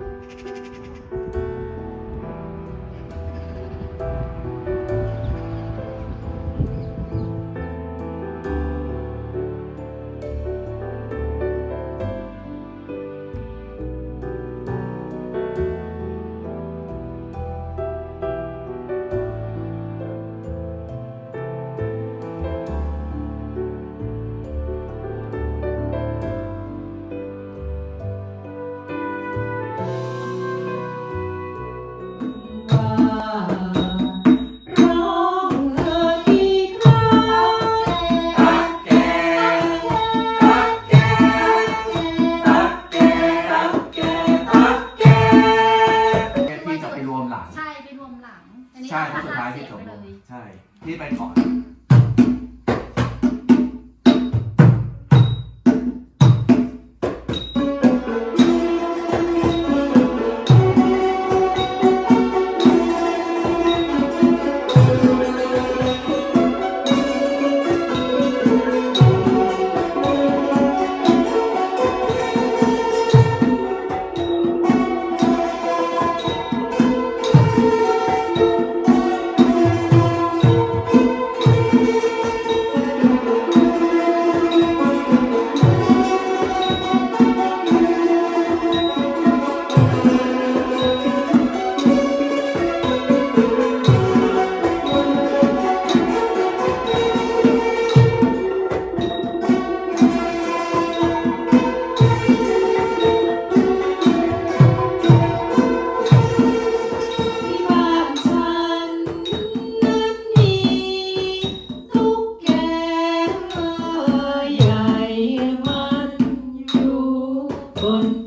うん。 หลังใช่ที่สุดท้ายที่จบลงใช่ที่ไปก่อน Lord.